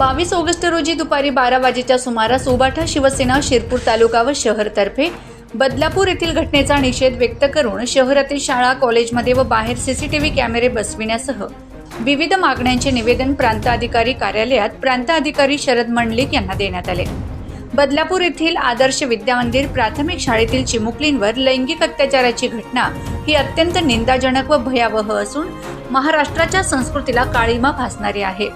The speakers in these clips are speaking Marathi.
बावीस ऑगस्ट रोजी दुपारी बारा वाजेच्या सुमारास उबाठा शिवसेना शिरपूर तालुका व शहरतर्फे बदलापूर येथील घटनेचा निषेध व्यक्त करून शहरातील शाळा कॉलेजमध्ये व बाहेर सीसीटीव्ही कॅमेरे बसविण्यासह विविध मागण्यांचे निवेदन प्रांत अधिकारी कार्यालयात प्रांत अधिकारी शरद मंडलिक यांना देण्यात आले. बदलापूर येथील आदर्श विद्यामंदिर प्राथमिक शाळेतील चिमुकलींवर लैंगिक अत्याचाराची घटना ही अत्यंत निंदाजनक व भयावह असून महाराष्ट्राच्या संस्कृतीला काळीमा फासणारी आहे.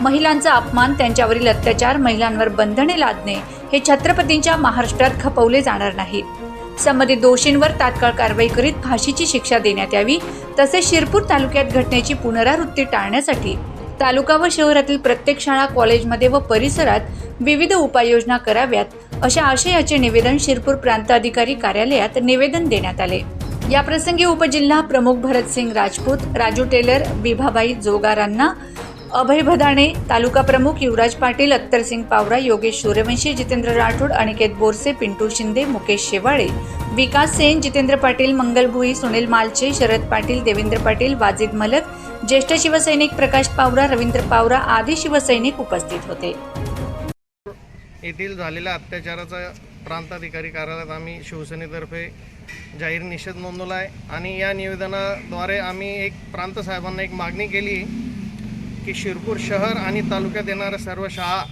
महिलांचा अपमान त्यांच्यावरील अत्याचार महिलांवर बंधने लादणे हे छत्रपतींच्या महाराष्ट्रात खपवले जाणार नाहीत संबंधित दोषींवर तात्काळ कारवाई करीत फाशीची शिक्षा देण्यात यावी तसेच शिरपूर तालुक्यात घटनेची पुनरावृत्ती टाळण्यासाठी तालुका व शहरातील प्रत्येक शाळा कॉलेजमध्ये व परिसरात विविध उपाययोजना कराव्यात अशा आशयाचे निवेदन शिरपूर प्रांत अधिकारी कार्यालयात निवेदन देण्यात आले. याप्रसंगी उपजिल्हा प्रमुख भरतसिंग राजपूत राजू टेलर विभाबाई जोगारांना अभय भदाणे तालुका प्रमुख युवराज पाटील अत्तरसिंग पावरा योगेश सूर्यवंशी जितेंद्र राठोड अनिकेत बोरसे पिंटू शिंदे मुकेश शेवाळे विकास सेन जितेंद्र पाटील मंगल भुई सुनील मालचे शरद पाटील देवेंद्र पाटील वाजिद मलक ज्येष्ठ शिवसैनिक प्रकाश पावरा रवींद्र पावरा आदी शिवसैनिक उपस्थित होते. येथील झालेल्या अत्याचाराचा प्रांताधिकारी कार्यालयात आम्ही शिवसेनेतर्फे जाहीर निषेध नोंदवला आहे आणि या निवेदनाद्वारे आम्ही एक प्रांत साहेबांना एक मागणी केली की शिरपूर शहर आणि तालुक्यात येणाऱ्या सर्व शाळा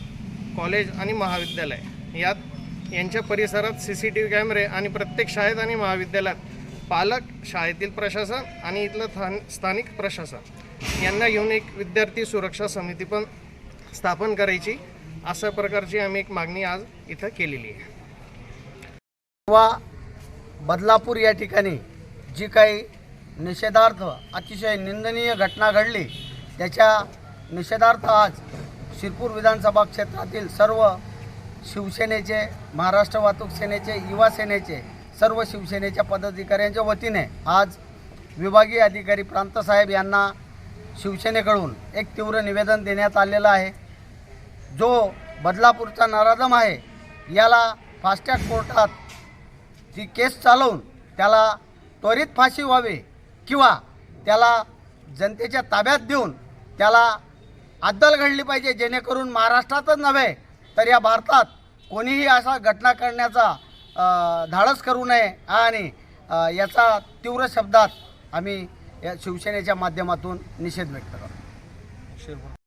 कॉलेज आणि महाविद्यालय. यात यांच्या परिसरात सी सी टी व्ही कॅमेरे आणि प्रत्येक शाळेत आणि महाविद्यालयात पालक शाळेतील प्रशासन आणि इथलं स्थान स्थानिक प्रशासन. यांना घेऊन एक विद्यार्थी सुरक्षा समिती पण स्थापन करायची अशा प्रकारची आम्ही एक मागणी आज इथं केलेली आहे. किंवा बदलापूर या ठिकाणी जी काही निषेधार्थ अतिशय निंदनीय घटना घडली त्याच्या निषेधार्थ आज शिरपूर विधानसभा क्षेत्रातील सर्व शिवसेनेचे महाराष्ट्र वाहतूक सेनेचे युवा सेनेचे सर्व शिवसेनेच्या पदाधिकाऱ्यांच्या वतीने आज विभागीय अधिकारी प्रांतसाहेब यांना शिवसेनेकडून एक तीव्र निवेदन देण्यात आलेलं आहे. जो बदलापूरचा नराधम आहे याला फास्टॅग कोर्टात जी केस चालवून त्याला त्वरित फाशी व्हावी किंवा त्याला जनतेच्या ताब्यात देऊन त्याला अद्दल घडली पाहिजे जेणेकरून महाराष्ट्रातच नव्हे तर या भारतात कोणीही असा घटना करण्याचा धाडस करू नये आणि याचा तीव्र शब्दात आम्ही या शिवसेनेच्या माध्यमातून निषेध व्यक्त करतो.